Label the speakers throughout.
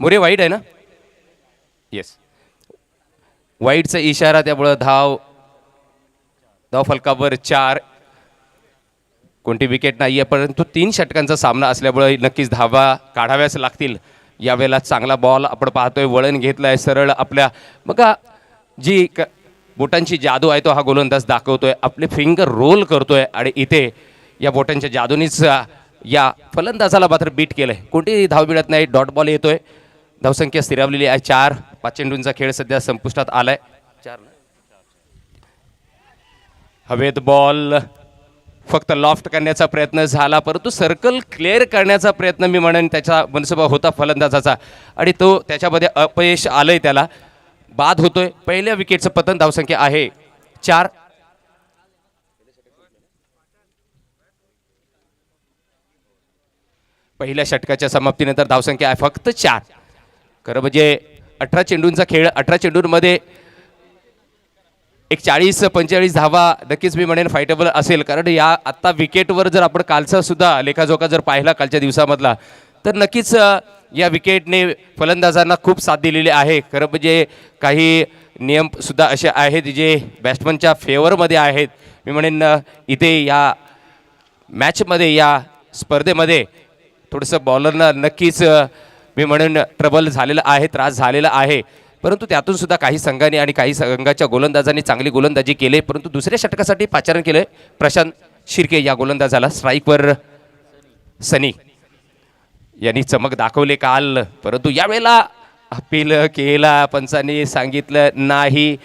Speaker 1: मोरे वाईट आहे ना? येस वाईटचा इशारा त्यामुळं धाव धाव फलकावर चार. कोणती विकेट नाही आहे परंतु तीन षटकांचा सामना असल्यामुळे नक्कीच धावा काढाव्याच लागतील. यावेळेला चांगला बॉल आपण पाहतोय वळण घेतलं आहे सरळ आपल्या बघा जी क बोटांची जादू आहे तो हा गोलंदाज दाखवतोय. आपले फिंगर रोल करतोय आणि इथे या बोटांच्या जादूनीच या फलंदाजाला मात्र बीट केलंय. कोणतीही धाव मिळत नाही डॉट बॉल येतोय. धावसंख्या स्थिरावलेली आहे. चार पाचेंडूंचा खेळ सध्या संपुष्टात आलाय. चार हवेत बॉल फक्त लॉफ्ट करण्याचा प्रयत्न झाला परंतु सर्कल क्लिअर करण्याचा प्रयत्न मी म्हणेन त्याचा मनसुबा होता फलंदाजाचा. आणि तो त्याच्यामध्ये अपयश आलंय त्याला. बाद होतोय. पहिल्या विकेटचं पतन धावसंख्या आहे. चार. पहिल्या षटकाच्या समाप्तीनंतर धावसंख्या आहे फक्त चार. खरं म्हणजे अठरा चेंडूंचा खेळ अठरा चेंडूंमध्ये एक चाळीस पंचेचाळीस धावा नक्कीच मी म्हणेन फायटेबल असेल. कारण या आत्ता विकेटवर जर आपण कालचा सुद्धा लेखाजोखा जर पाहिला कालच्या दिवसामधला तर नक्कीच या विकेटने फलंदाजांना खूप साथ दिलेली आहे. खरं म्हणजे काही नियमसुद्धा असे आहेत जे बॅट्समनच्या फेवरमध्ये आहेत. मी म्हणेन इथे या मॅचमध्ये या स्पर्धेमध्ये थोडंसं बॉलरना नक्कीच मी म्हणेन ट्रबल झालेलं आहे त्रास झालेला आहे. परंतु त्यातून सुद्धा काही संघांनी आणि काही संघाच्या गोलंदाजांनी चांगली गोलंदाजी केली. परंतु दुसऱ्या षटकासाठी पाचारण केलं प्रशांत शिर्के या गोलंदाजाला. स्ट्राईकवर सनी यांनी चमक दाखवले काल. परंतु यावेळेला अपील केला. पंचांनी सांगितलं नाही.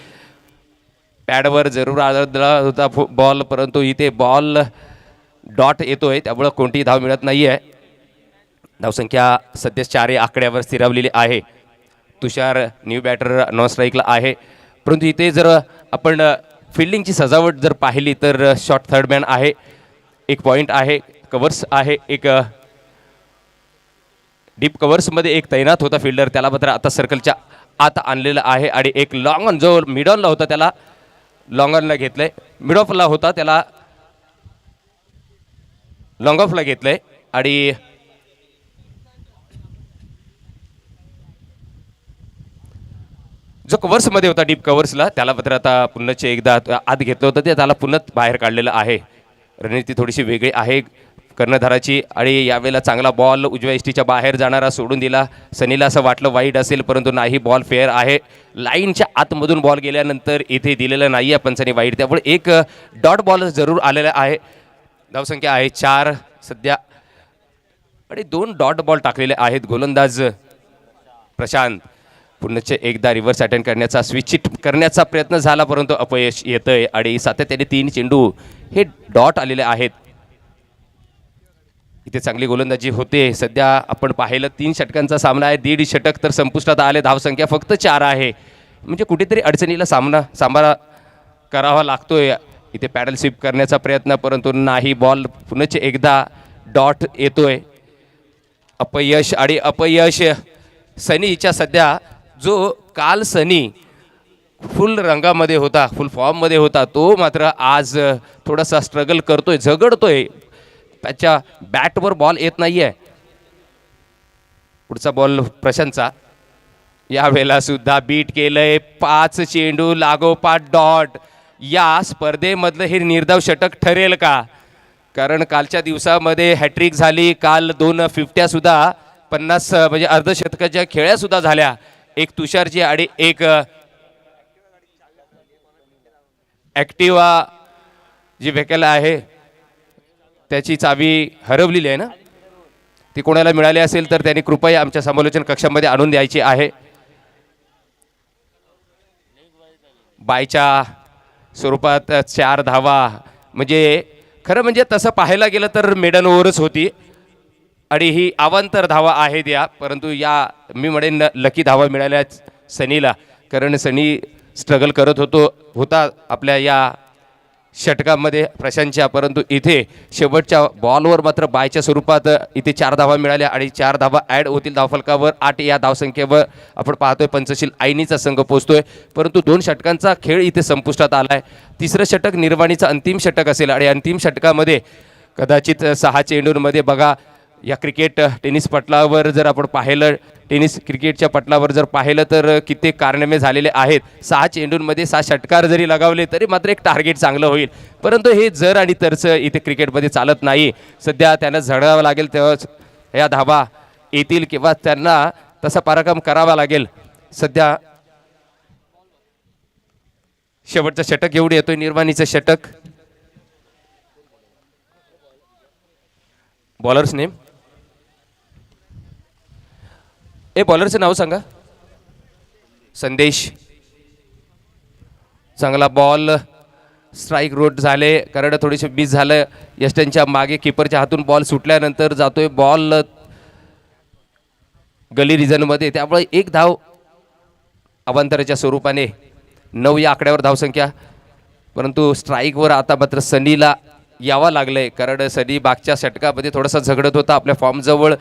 Speaker 1: पॅडवर जरूर आदळला होता फु- बॉल. परंतु इथे बॉल डॉट येतोय. त्यामुळं कोणतीही धाव मिळत नाही आहे धावसंख्या सध्या चारही आकड्यावर स्थिरावलेली आहे. तुषार न्यू बॅटर नॉन स्ट्राईकला आहे. परंतु इथे जर आपण फिल्डिंगची सजावट जर पाहिली तर शॉर्ट थर्ड मॅन आहे. एक पॉईंट आहे कवर्स आहे एक डीप कवर्समध्ये एक तैनात होता फिल्डर त्याला मात्र आता सर्कलच्या आत आणलेला आहे आणि एक लॉंग ऑन जो मिड ऑनला होता त्याला लॉंग ऑनला आहे मिड ऑफला होता त्याला लॉंग ऑफला घेतलं आहे आणि जो कवर्समध्ये होता डीप कवर्सला त्याला मात्र आता पुन्हाचे एकदा आत घेतलं होतं ते त्याला पुन्हा बाहेर काढलेलं आहे. रणनीती थोडीशी वेगळी आहे. कर्णधाराची आणि यावेळेला चांगला बॉल उजव्या इष्टीच्या बाहेर जाणारा सोडून दिला. सनीला असं वाटलं वाईट असेल परंतु नाही बॉल फेअर आहे. लाईनच्या आतमधून बॉल गेल्यानंतर इथे दिलेलं नाही आहे पंचाने वाईट. त्यामुळे एक डॉट बॉल जरूर आलेला आहे. धावसंख्या आहे चार सध्या. आणि दोन डॉट बॉल टाकलेले आहेत गोलंदाज प्रशांत. पुन्हा एकदा रिव्हर्स अटेंड करण्याचा स्विच करण्याचा प्रयत्न झाला परंतु अपयश येतंय. आणि सातत्याने तीन चेंडू हे डॉट आलेले आहेत. इथे चांगली गोलंदाजी होते. सध्या आपण पाहिलं तीन षटकांचा सामना आहे. दीड षटक तर संपुष्टात आले. धावसंख्या फक्त चार आहे. म्हणजे कुठेतरी अडचणीला सामना सांभाळा करावा लागतोय. इथे पॅडल स्वीप करण्याचा प्रयत्न परंतु नाही. बॉल पुन्हा एकदा डॉट येतोय. अपयश आणि अपयश सनीच्या सध्या जो काल सनी फुल रंगामध्ये होता फुल फॉर्ममध्ये होता तो मात्र आज थोडासा स्ट्रगल करतोय झगडतोय. त्याच्या बॅटवर बॉल येत नाही आहे पुढचा बॉल प्रशांतचा. यावेळेला सुद्धा बीट केलंय. पाच चेंडू लागोपाठ डॉट या स्पर्धेमधलं हे निर्धाव षटक ठरेल का? कारण कालच्या दिवसामध्ये हॅट्रिक झाली. काल दोन फिफ्ट्यासुद्धा पन्नास म्हणजे अर्धशतकाच्या खेळ्यासुद्धा झाल्या. एक तुषारची आणि एक ॲक्टिवा जी व्हेकल आहे त्याची चावी हरवलेली आहे ना? ती कोणाला मिळाली असेल तर त्यांनी कृपया आमच्या समालोचन कक्षामध्ये आणून द्यायची आहे. बायच्या स्वरूपात चार धावा म्हणजे खरं म्हणजे तसं पाहायला गेलं तर मेडन ओव्हरच होती. आणि ही अवांतर धावा आहेत या. परंतु या मी म्हणेन लकी धावा मिळाल्या सनीला. कारण सनी स्ट्रगल करत होतो होता आपल्या या षटकामध्ये प्रशांतच्या. परंतु इथे शेवटच्या बॉलवर मात्र बायच्या स्वरूपात इथे चार धावा मिळाल्या आणि चार धावा ॲड होतील धावफलकावर. आठ या धावसंख्येवर आपण पाहतोय पंचशील आईनीचा संघ पोहोचतोय परंतु दोन षटकांचा खेळ इथे संपुष्टात आला आहे तिसरं षटक निर्वाणीचं अंतिम षटक असेल आणि अंतिम षटकामध्ये कदाचित सहा चेंडूंमध्ये बघा या क्रिकेट टेनिस पटलावर जर आपण पाहिलं टेनिस क्रिकेटच्या पटलावर जर पाहिलं तर कित्येक कारनामे झालेले आहेत. सहा चेंडूंमध्ये सहा षटकार जरी लगावले तरी मात्र एक टार्गेट चांगलं होईल. परंतु हे जर आणि तरच इथे क्रिकेटमध्ये चालत नाही सध्या त्यांना झळावं लागेल तेव्हाच या धाबा येतील किंवा त्यांना तसा पराक्रम करावा लागेल. सध्या शेवटचं षटक एवढं येतोय निर्वाणीचं षटक. बॉलर्स ए बॉलरचं नाव सांगा. संदेश. चांगला बॉल स्ट्राईक रोड झाले. कारण थोडेसे मिस झालं. यस्टनच्या मागे किपरच्या हातून बॉल सुटल्यानंतर जातोय बॉल गली रिजनमध्ये. त्यामुळे एक धाव अवांतराच्या स्वरूपाने. नऊ या आकड्यावर धावसंख्या. परंतु स्ट्राईकवर आता मात्र सनीला यावं लागलंय. कारण सनी मागच्या षटकामध्ये थोडासा झगडत होता. आपल्या फॉर्मजवळ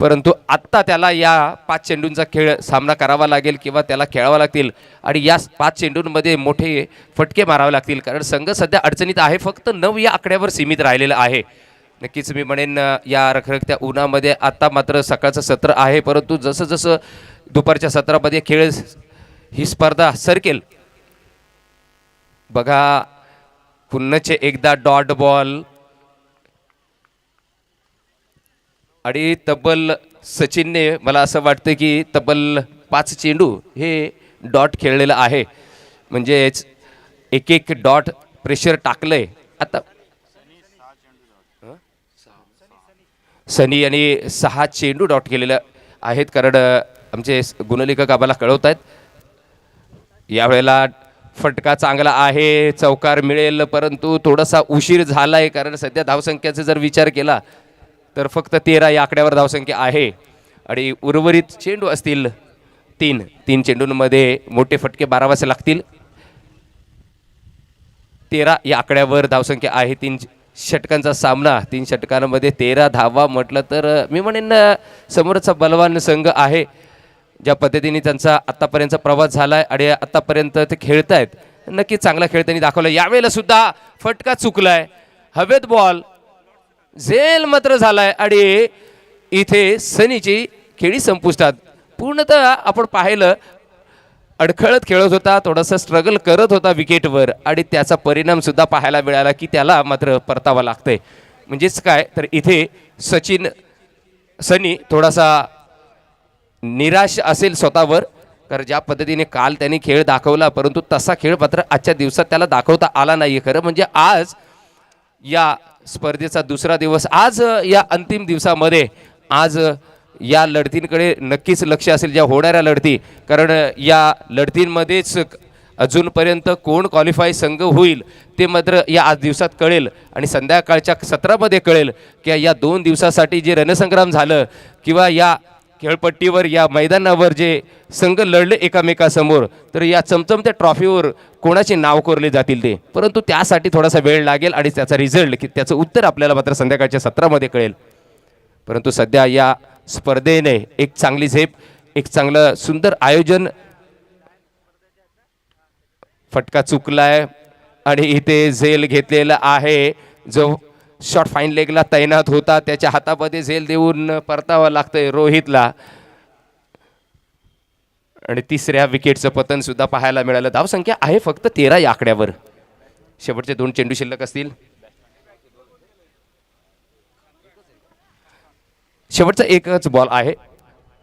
Speaker 1: परंतु आत्ता त्याला या पाच चेंडूंचा खेळ सामना करावा लागेल किंवा त्याला खेळावा लागतील आणि या पाच चेंडूंमध्ये मोठे फटके मारावे लागतील. कारण संघ सध्या अडचणीत आहे फक्त नऊ या आकड्यावर सीमित राहिलेलं आहे. नक्कीच मी म्हणेन या रखरखत्या उन्हामध्ये आत्ता मात्र सकाळचं सत्र आहे परंतु जसं जसं दुपारच्या सत्रामध्ये खेळ ही स्पर्धा सरकेल. बघा पुन्हाचे एकदा डॉट बॉल आणि तब्बल सचिनने मला असं वाटतं की तब्बल पाच चेंडू हे डॉट खेळलेलं आहे. म्हणजेच एक एक डॉट प्रेशर टाकलंय. आता सनी आणि सहा चेंडू डॉट केलेले आहेत कारण आमचे गुणलेखक आम्हाला कळवत आहेत. यावेळेला फटका चांगला आहे चौकार मिळेल परंतु थोडासा उशीर झाला आहे कारण सध्या धावसंख्येचा जर विचार केला तर फक्त तेरा या आकड्यावर धावसंख्या आहे. आणि उर्वरित चेंडू असतील तीन. तीन चेंडूंमध्ये मोठे फटके बारावासे लागतील. तेरा या आकड्यावर धावसंख्या आहे. तीन षटकांचा सामना. तीन षटकांमध्ये तेरा धावा म्हटलं तर मी म्हणेन समोरचा बलवान संघ आहे. ज्या पद्धतीने त्यांचा आत्तापर्यंतचा प्रवास झाला आहे आणि आत्तापर्यंत ते खेळत आहेत नक्कीच चांगला खेळ त्यांनी दाखवला यावेळेला सुद्धा फटका आहे हवेत बॉल झेल मात्र झालाय आणि इथे सनीची खेळी संपुष्टात. पूर्णतः आपण पाहिलं अडखळत खेळत होता थोडासा स्ट्रगल करत होता विकेटवर आणि त्याचा परिणाम सुद्धा पाहायला मिळाला की त्याला मात्र परतावा लागतंय. म्हणजेच काय? तर इथे सचिन सनी थोडासा निराश असेल स्वतःवर कारण ज्या पद्धतीने काल त्यांनी खेळ दाखवला परंतु तसा खेळ मात्र आजच्या दिवसात त्याला दाखवता आला नाही खरं म्हणजे आज या स्पर्धेचा दुसरा दिवस आज या अंतिम दिवसामध्ये आज या लढतींकडे नक्कीच लक्ष असेल ज्या होणाऱ्या लढती. कारण या लढतींमध्येच अजूनपर्यंत कोण क्वालिफाय संघ होईल ते मात्र या आज दिवसात कळेल आणि संध्याकाळच्या सत्रामध्ये कळेल की या दोन दिवसासाठी जे रणसंग्राम झालं किंवा या खेळपट्टीवर या मैदानावर जे संघ लढले एकामेकासमोर तर या चमचमत्या ट्रॉफीवर कोणाचे नाव कोरले जातील ते? परंतु त्यासाठी थोडासा वेळ लागेल आणि त्याचा रिझल्ट की त्याचं उत्तर आपल्याला मात्र संध्याकाळच्या सत्रामध्ये कळेल. परंतु सध्या या स्पर्धेने एक चांगली झेप एक चांगलं सुंदर आयोजन फटका चुकलाय आणि इथे झेल घेतलेला आहे. जो शॉर्ट फाईन लेगला तैनात होता. त्याच्या हातामध्ये झेल देऊन परतावं लागतंय रोहितला. आणि तिसऱ्या विकेटचं पतन सुद्धा पाहायला मिळालं. धावसंख्या आहे फक्त तेरा या आकड्यावर. शेवटचे दोन चेंडू शिल्लक असतील. शेवटचा एकच बॉल आहे.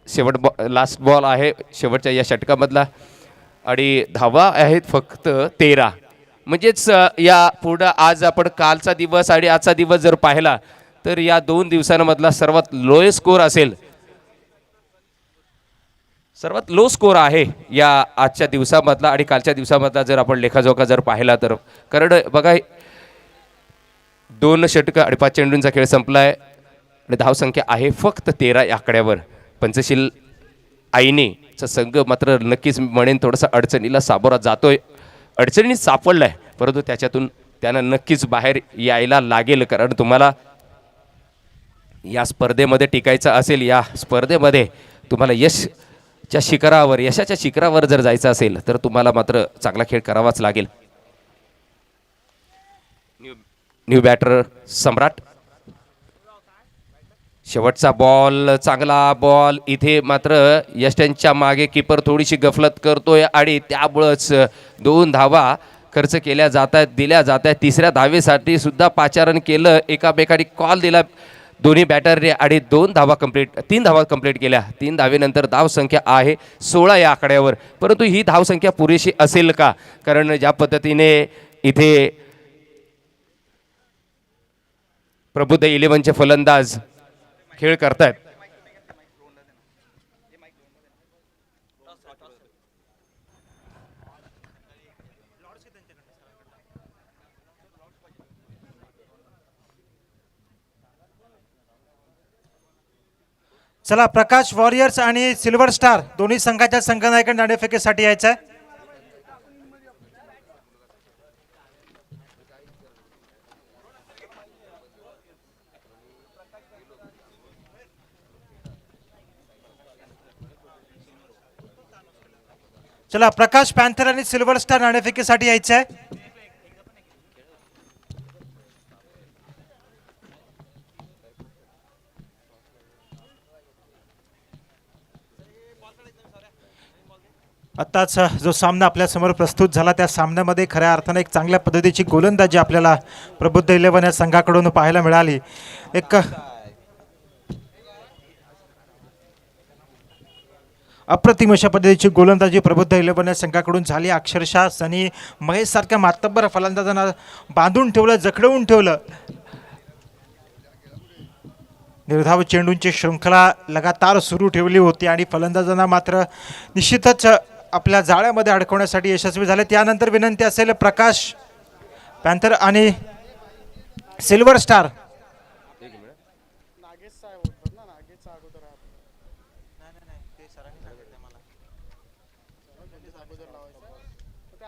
Speaker 1: शेवट बॉ लास्ट बॉल आहे. शेवटच्या या षटकामधला. आणि धावा आहेत फक्त तेरा. म्हणजेच या पुढं आज आपण कालचा दिवस आणि आजचा दिवस जर पाहिला तर या दोन दिवसांमधला सर्वात लोएस्ट स्कोर असेल. सर्वात लो स्कोर आहे या आजच्या दिवसामधला आणि कालच्या दिवसामधला जर आपण लेखाजोखा जर पाहिला तर. कारण बघा दोन षटकं आणि पाच चेंडूंचा खेळ संपलाय आणि धावसंख्या आहे फक्त तेरा या आकड्यावर. पंचशील आईनेचा संघ मात्र नक्कीच म्हणेन थोडासा अडचणीला सामोरा जातोय. अडचणीत आहे परंतु त्याच्यातून त्यानं नक्कीच बाहेर यायला लागेल. कारण तुम्हाला या स्पर्धेमध्ये टिकायचं असेल या स्पर्धेमध्ये तुम्हाला यशच्या शिखरावर यशाच्या शिखरावर जर जायचं असेल तर तुम्हाला मात्र चांगला खेळ करावाच लागेल. न्यू न्यू बॅटर सम्राट शेवटचा बॉल चांगला बॉल इथे मात्र यष्ट्यांच्या मागे किपर थोडीशी गफलत करतोय आणि त्यामुळंच दोन धावा खर्च केल्या जात आहेत दिल्या जात आहेत तिसऱ्या धावेसाठी सुद्धा पाचारण केलं. एकामेकाने कॉल दिला दोन्ही बॅटरने आणि दोन धावा कंप्लीट तीन धावा कंप्लीट केल्या. तीन धावेनंतर धावसंख्या आहे सोळा या आकड्यावर. परंतु ही धावसंख्या पुरेशी असेल का? कारण ज्या पद्धतीने इथे प्रबुद्ध इलेव्हनचे फलंदाज खेळ करतायत.
Speaker 2: चला प्रकाश वॉरियर्स आणि सिल्वर स्टार दोन्ही संघाच्या संघनायकांना नाणेफेकीसाठी यायचं आहे चला प्रकाश पॅन्थर आणि सिल्वर स्टार नाणेफेकीसाठी यायचं आहे आत्ताच जो सामना आपल्यासमोर प्रस्तुत झाला त्या सामन्यामध्ये खऱ्या अर्थानं एक चांगल्या पद्धतीची गोलंदाजी आपल्याला प्रबुद्ध इलेव्हन या संघाकडून पाहायला मिळाली. एक अप्रतिम अशा पद्धतीची गोलंदाजी प्रबुद्ध इलेव्हन या संघाकडून झाली. अक्षरशः सनी महेशसारख्या मातब्बर फलंदाजांना बांधून ठेवलं जखडवून ठेवलं. निर्धाव चेंडूंची शृंखला लगातार सुरू ठेवली होती आणि फलंदाजांना मात्र निश्चितच आपल्या जाळ्यामध्ये अडकवण्यासाठी यशस्वी झाले. त्यानंतर विनंती असेल प्रकाश पॅन्थर आणि सिल्वर स्टार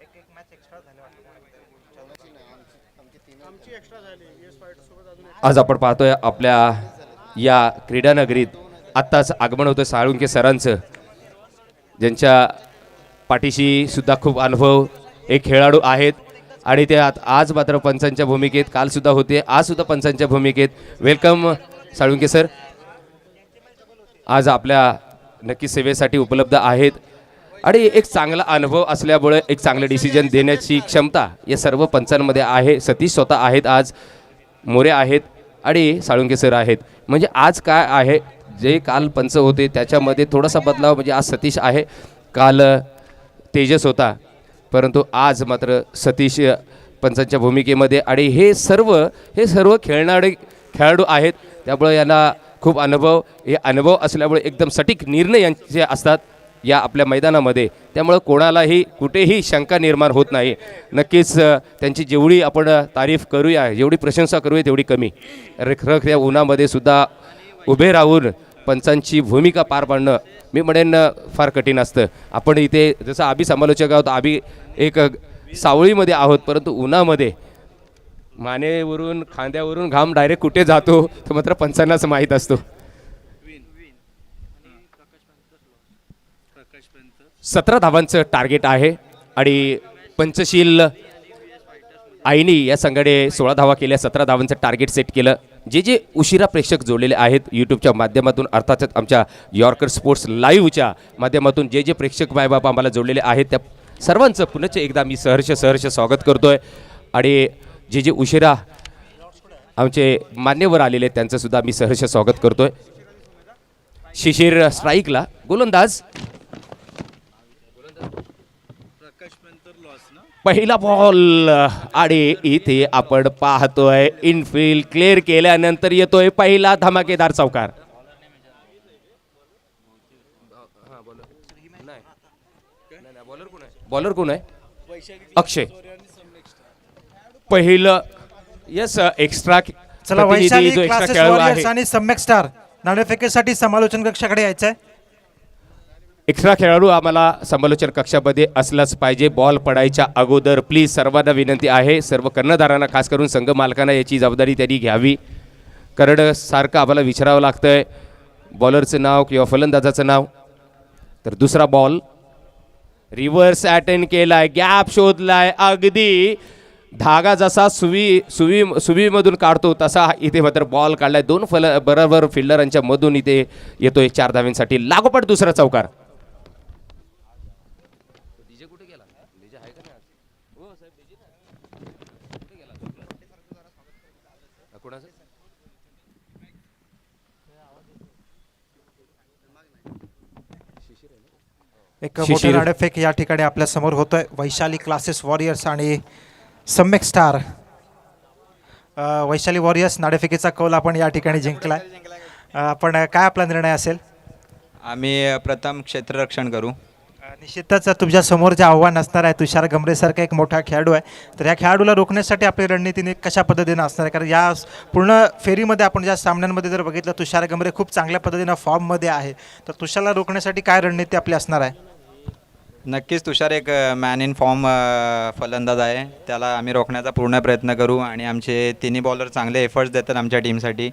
Speaker 3: आमची आमची तीन
Speaker 4: आमची एक्स्ट्रा झाली येस फायटर सोबत अजून
Speaker 1: आज आपण पाहतोय आपल्या या क्रीडानगरीत आत्ताच आगमन होतं साळुंके सरांचं. ज्यांच्या पाठीशी सुद्धा खूप अनुभव एक खेळाडू आहेत. आणि ते आत- आज मात्र पंचांच्या भूमिकेत काल सुद्धा होते आज सुद्धा पंचांच्या भूमिकेत. Welcome Salunke sir. आज आपल्या नक्की सेवेसाठी उपलब्ध आहेत. आणि एक चांगला अनुभव असल्यामुळे एक चांगलं डिसिजन देण्याची क्षमता या सर्व पंचांमध्ये आहे. सतीश स्वतः आहेत आज. मोरे आहेत. आणि साळुंके सर आहेत. म्हणजे आज काय आहे? जे काल पंच होते त्याच्यामध्ये थोडासा बदलाव म्हणजे आज सतीश आहे. काल तेजस होता. परंतु आज मात्र सतीश पंचांच्या भूमिकेमध्ये. आणि हे सर्व हे सर्व खेळणारे खेळाडू आहेत. त्यामुळे यांना खूप अनुभव हे अनुभव असल्यामुळे एकदम सटीक निर्णय यांचे असतात. या आपल्या मैदानामध्ये. त्यामुळं कोणालाही कुठेही शंका निर्माण होत नाही. नक्कीच त्यांची जेवढी आपण तारीफ करूया जेवढी प्रशंसा करूया तेवढी कमी. रखरख या उन्हामध्ये सुद्धा उभे राहून पंचांची भूमिका पार पाडणं मी म्हणेन फार कठीण असतं. आपण इथे जसं आबी समालोचक आहोत आभी एक सावळीमध्ये आहोत परंतु उन्हामध्ये मानेवरून खांद्यावरून घाम डायरेक्ट कुठे जातो तो मात्र पंचांनाच माहीत असतो. सतरा धावांचं टार्गेट आहे आणि पंचशील आईनी या संघाने सोळा धावा केल्या सतरा धावांचं टार्गेट सेट केलं. जे जे उशिरा प्रेक्षक जोडलेले आहेत यूट्यूबच्या माध्यमातून अर्थातच आमच्या यॉर्कर स्पोर्ट्स लाईव्हच्या माध्यमातून जे जे प्रेक्षक मायबाप आम्हाला जोडलेले आहेत त्या सर्वांचं पुनश्च एकदा मी सहर्ष सहर्ष स्वागत करतो आहे आणि जे जे उशिरा आमचे मान्यवर आलेले आहेत त्यांचंसुद्धा मी सहर्ष स्वागत करतो आहे शिशिर स्ट्राईकला गोलंदाज पहिला बॉल आणि इथे आपण पाहतोय. इनफिल्ड क्लिअर केल्यानंतर येतोय पहिला धमाकेदार चौकार. बॉलर कोण आहे? अक्षय. पहिलं यस एक्स्ट्रा
Speaker 2: चला वैशाली
Speaker 1: जो एक्स्ट्रा
Speaker 2: क्लासेस
Speaker 1: खेळाडू
Speaker 2: वॉरियर्स
Speaker 1: आहे.
Speaker 2: आणि सम्यक स्टार नाणेफेकीसाठी समालोचन कक्षाकडे यायचं आहे
Speaker 1: एक्स्ट्रा खेळाडू आम्हाला समालोचन कक्षामध्ये असलाच पाहिजे. बॉल पडायच्या अगोदर प्लीज सर्वांना विनंती आहे. सर्व कर्णधारांना खास करून संघ मालकांना याची जबाबदारी त्यांनी घ्यावी. कारण सारखं आम्हाला विचारावं लागतं आहे बॉलरचं नाव किंवा फलंदाजाचं नाव. तर दुसरा बॉल रिव्हर्स अटेंड केलाय. गॅप शोधलाय. अगदी धागा जसा सुवी सुवी सुवीमधून काढतो तसा इथे मात्र बॉल काढलाय. दोन फल बरोबर फिल्डरांच्या मधून इथे येतोय चार धाव्यांसाठी. लागोपाठ दुसरा चौकार.
Speaker 2: एक. मोठं नाणेफेक या ठिकाणी आपल्यासमोर होतोय. वैशाली क्लासेस वॉरियर्स आणि सम्यक स्टार वैशाली वॉरियर्स नाणेफेकीचा कौल आपण या ठिकाणी जिंकलाय. आपण काय आपला निर्णय असेल?
Speaker 5: आम्ही प्रथम क्षेत्ररक्षण करू.
Speaker 2: निश्चितच तुमच्यासमोर जे आव्हान असणार आहे तुषार गमरेसारखा एक मोठा खेळाडू आहे तर या खेळाडूला रोखण्यासाठी आपली रणनीतीने कशा पद्धतीनं असणार आहे? कारण या पूर्ण फेरीमध्ये आपण ज्या सामन्यांमध्ये जर बघितलं तुषार गमरे खूप चांगल्या पद्धतीनं फॉर्ममध्ये आहे तर तुषारला रोखण्यासाठी काय रणनीती आपली असणार आहे?
Speaker 5: नक्कीच तुषार एक मॅन इन फॉर्म फलंदाज आहे. त्याला आम्ही रोखण्याचा पूर्ण प्रयत्न करू आणि आमचे तिन्ही बॉलर चांगले एफर्ट्स देतात आमच्या टीमसाठी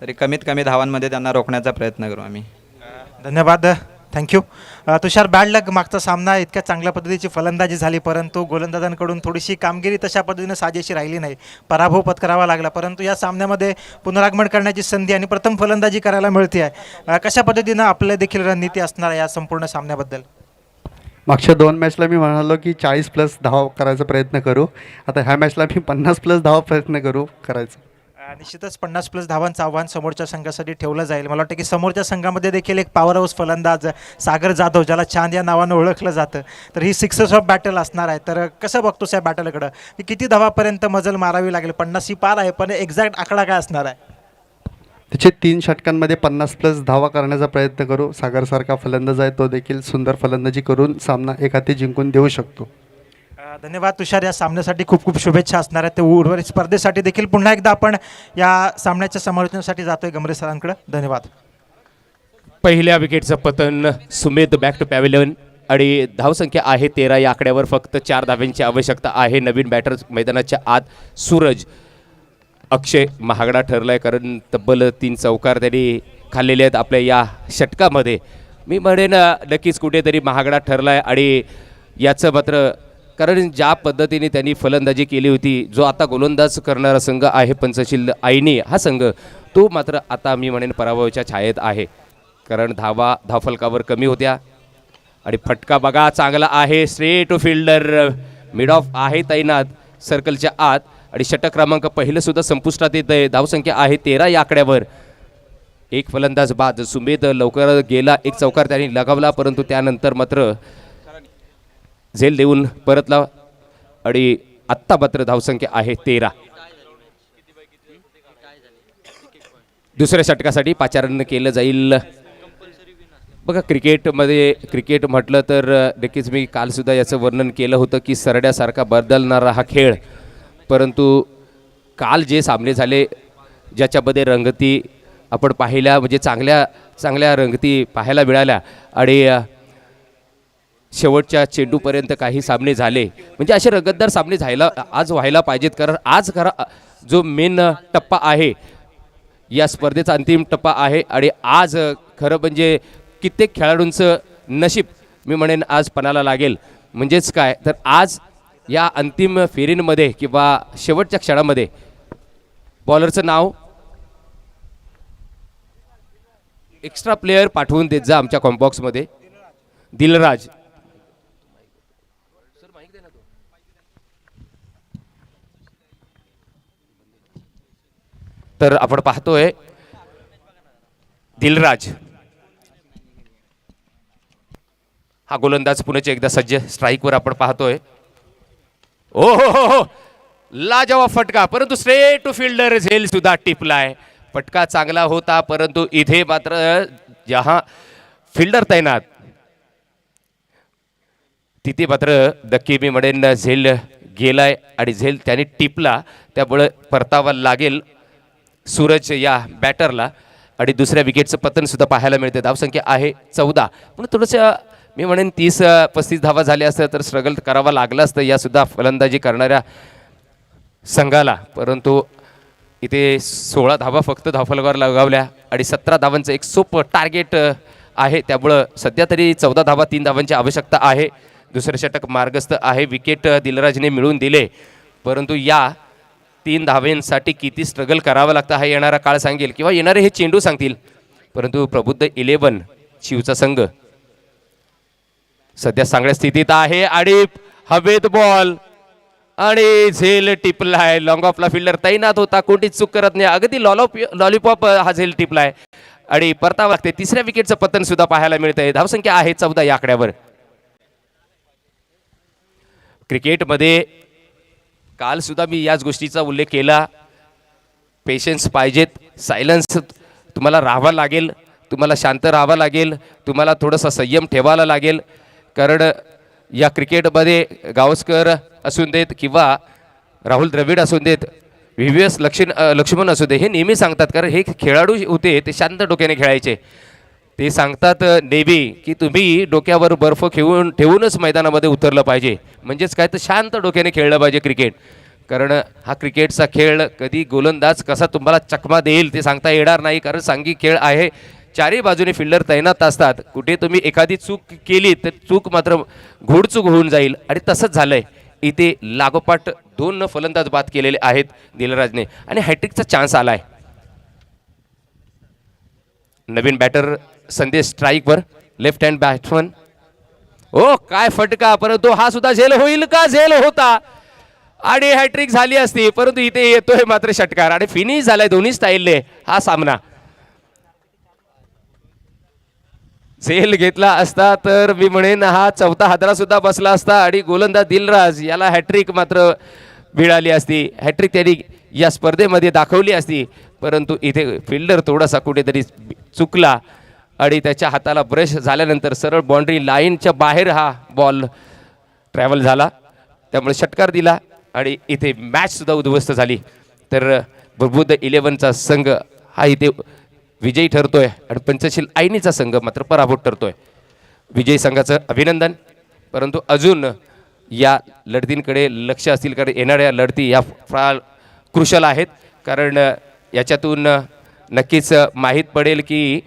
Speaker 5: तरी कमीत कमी धावांमध्ये त्यांना रोखण्याचा प्रयत्न करू आम्ही.
Speaker 2: धन्यवाद. थँक्यू तुषार बॅड लक मागचा सामना. इतक्या चांगल्या पद्धतीची फलंदाजी झाली परंतु गोलंदाजांकडून थोडीशी कामगिरी तशा पद्धतीनं साजेशी राहिली नाही. पराभव पत्करावा लागला परंतु या सामन्यामध्ये पुनरागमन करण्याची संधी आणि प्रथम फलंदाजी करायला मिळते आहे. कशा पद्धतीनं आपल्या देखील रणनीती असणार आहे या संपूर्ण सामन्याबद्दल?
Speaker 6: मागच्या दोन मॅचला मी म्हणालो की चाळीस प्लस धाव करायचा प्रयत्न करू. आता ह्या मॅचला मी पन्नास प्लस धाव प्रयत्न करू करायचं.
Speaker 2: निश्चितच पन्नास प्लस धावांचं आव्हान समोरच्या संघासाठी ठेवलं जाईल. मला वाटतं की समोरच्या संघामध्ये देखील एक पॉवर हाऊस फलंदाज सागर जाधव ज्याला चांद या नावानं ओळखलं जातं तर ही सिक्सेस ऑफ बॅटल असणार आहे. तर कसं बघतोस या बॅटलकडं की किती धावापर्यंत मजल मारावी लागेल? पन्नास ही पार आहे पण एक्झॅक्ट आकडा काय असणार आहे?
Speaker 6: त्याचे तीन षटकांमध्ये पन्नास प्लस धावा करण्याचा प्रयत्न करू. सागरसारखा फलंदाज आहे तो देखील सुंदर फलंदाजी करून सामना एखादी जिंकून देऊ शकतो.
Speaker 2: धन्यवाद. तुषार या सामन्यासाठी खूप खूप शुभेच्छा असणार आहेत. ते उर्वरित स्पर्धेसाठी देखील पुन्हा एकदा आपण या सामन्याच्या समालोचनासाठी जातोय गमरे सरांकडे. धन्यवाद.
Speaker 1: पहिल्या विकेटचं पतन सुमेध बॅक टू पॅव्हिलियन आणि धावसंख्या आहे तेरा. या आकड्यावर फक्त चार धाव्यांची आवश्यकता आहे. नवीन बॅटर मैदानाच्या आत सूरज अक्षय महागडा ठरलाय कारण तब्बल तीन चौकार त्यांनी खाल्लेले आहेत आपल्या या षटकामध्ये. मी म्हणेन नक्कीच कुठेतरी महागडा ठरलाय आणि याचं मात्र कारण ज्या पद्धतीने त्यांनी फलंदाजी केली होती जो आता गोलंदाज करणारा संघ आहे पंचशील आईने हा संघ तो मात्र आता मी म्हणेन पराभवाच्या छायेत आहे. कारण धावा धावफलकावर कमी होत्या. आणि फटका बघा चांगला आहे. स्ट्रेट फिल्डर मिड ऑफ आहे तैनात सर्कलच्या आत. आणि षटक क्रमांक पहिलं सुद्धा संपुष्टात येत आहे धावसंख्या आहे तेरा या आकड्यावर. एक फलंदाज बाद. सुमेध लवकर गेला. एक चौकार त्यांनी लगावला परंतु त्यानंतर मात्र झेल देऊन परतला. आणि आत्ता मात्र धावसंख्या आहे तेरा. दुसऱ्या षटकासाठी पाचारण केलं जाईल. बघा क्रिकेटमध्ये क्रिकेट म्हटलं तर नक्कीच मी कालसुद्धा याचं वर्णन केलं होतं की सरड्यासारखा बदलणारा हा खेळ. परंतु काल जे सामने झाले ज्याच्यामध्ये रंगती आपण पाहिल्या म्हणजे चांगल्या चांगल्या रंगती पाहायला मिळाल्या. आणि शेवटच्या चेंडूपर्यंत काही सामने झाले. म्हणजे असे रगतदार सामने झायला आज व्हायला पाहिजेत. कारण आज खरा जो मेन टप्पा आहे या स्पर्धेचा अंतिम टप्पा आहे. आणि आज खरं म्हणजे कित्येक खेळाडूंचं नशीब मी म्हणेन आज पणाला लागेल. म्हणजेच काय? तर आज या अंतिम फेरींमध्ये किंवा शेवटच्या क्षणामध्ये बॉलरचं नाव एक्स्ट्रा प्लेयर पाठवून देत जा आमच्या कॉम्बॉक्समध्ये दिलराज. तर आपण पाहतोय दिलराज. हा गोलंदाज पुण्याचे एकदा सज्ज स्ट्राईकवर आपण पाहतोय. ओ हो हो हो. लाजवा फटका परंतु स्ट्रेट टू फिल्डर झेल सुद्धा टिपलाय. फटका चांगला होता परंतु इथे मात्र जहा फिल्डर तैनात. तिथे मात्र नक्की मी म्हणेन झेल गेलाय आणि झेल त्याने टिपला. त्यामुळे परतावा लागेल सूरज या बॅटरला आणि दुसऱ्या विकेटचं पतनसुद्धा पाहायला मिळते. धावसंख्या आहे चौदा. पण थोडंसं मी म्हणेन तीस पस्तीस धावा झाल्या असत्या तर स्ट्रगल करावा लागला असतं. यासुद्धा फलंदाजी करणाऱ्या संघाला. परंतु इथे सोळा धावा फक्त धावफलकावर लगावल्या आणि सतरा धावांचं एक सोपं टार्गेट आहे. त्यामुळं सध्या तरी चौदा धावा तीन धावांची आवश्यकता आहे. दुसरं षटक मार्गस्थ आहे. विकेट दिलराजने मिळवून दिले. परंतु या तीन धावेंसाठी किती स्ट्रगल करावं लागतं हा येणारा काळ सांगेल. किंवा येणारे हे चेंडू सांगतील. परंतु प्रबुद्ध इलेवन शिवचा संघ. सध्या चांगल्या स्थितीत आहे आणि हवेत बॉल आणि झेल टिपलाय. लॉंग ऑफला फिल्डर तैनात होता. कोणतीच चूक करत नाही. अगदी लॉलॉप लॉलीपॉप हा झेल टिपलाय. आणि परतावं लागते. तिसऱ्या विकेटचं पतन सुद्धा पाहायला मिळतंय. धावसंख्या आहे चौदा या आकड्यावर. क्रिकेटमध्ये काल सुद्धा मी याच गोष्टीचा उल्लेख केला. पेशन्स पाहिजेत. सायलन्स तुम्हाला राहावं लागेल. तुम्हाला शांत राहावं लागेल. तुम्हाला थोडासा संयम ठेवायला लागेल. कारण या क्रिकेटमध्ये गावस्कर असून देत किंवा राहुल द्रविड असून देत व्ही व्ही एस लक्ष्मण असू दे हे नेहमी सांगतात. कारण हे खेळाडू होते ते शांत डोक्याने खेळायचे. ते सांगतात नेव्ही की तुम्ही डोक्यावर बर्फ खेळून ठेवूनच मैदानामध्ये उतरलं पाहिजे. म्हणजेच काय तर शांत डोक्याने खेळलं पाहिजे क्रिकेट कारण हा क्रिकेटचा खेळ कधी गोलंदाज कसा तुम्हाला चकमा देईल ते सांगता येणार नाही. कारण सांघिक खेळ आहे. चारही बाजूने फिल्डर तैनात असतात. कुठे तुम्ही एखादी चूक केली तर चूक मात्र घोडचूक होऊन जाईल. आणि तसंच झालंय. इथे लागोपाठ दोन फलंदाज बाद केलेले आहेत दिलराजने. आणि हॅट्रिकचा चान्स आलाय. नवीन बॅटर संदेश स्ट्राईकवर लेफ्ट हँड बॅट्समन ओ काय फटका परंतु हा सुद्धा झेल होईल का? झेल होता. आणि हॅट्रिक झाली असती परंतु इथे येतोय मात्र षटकार. आणि फिनिश झालाय दोन्ही स्टाईलने हा सामना. झेल घेतला असता तर मी म्हणेन हा चौथा हादरा सुद्धा बसला असता. आणि गोलंदाज दिलराज याला हॅट्रिक मात्र मिळाली असती. हॅट्रिक त्यांनी या स्पर्धेमध्ये दाखवली असती. परंतु इथे फिल्डर थोडासा कुठेतरी चुकला. आणि त्याच्या हाताला ब्रश झाल्यानंतर सरळ बाउंड्री लाईनच्या बाहेर हा बॉल ट्रॅव्हल झाला. त्यामुळे षटकार दिला आणि इथे मॅचसुद्धा उद्ध्वस्त झाली. तर बुद्ध इलेव्हनचा संघ हा इथे विजयी ठरतोय आणि पंचशील आईनीचा संघ मात्र पराभूत ठरतोय. विजयी संघाचं अभिनंदन. परंतु अजून या लढतींकडे लक्ष असतील कारण येणाऱ्या लढती या फार क्रुशल आहेत. कारण याच्यातून नक्कीच माहीत पडेल की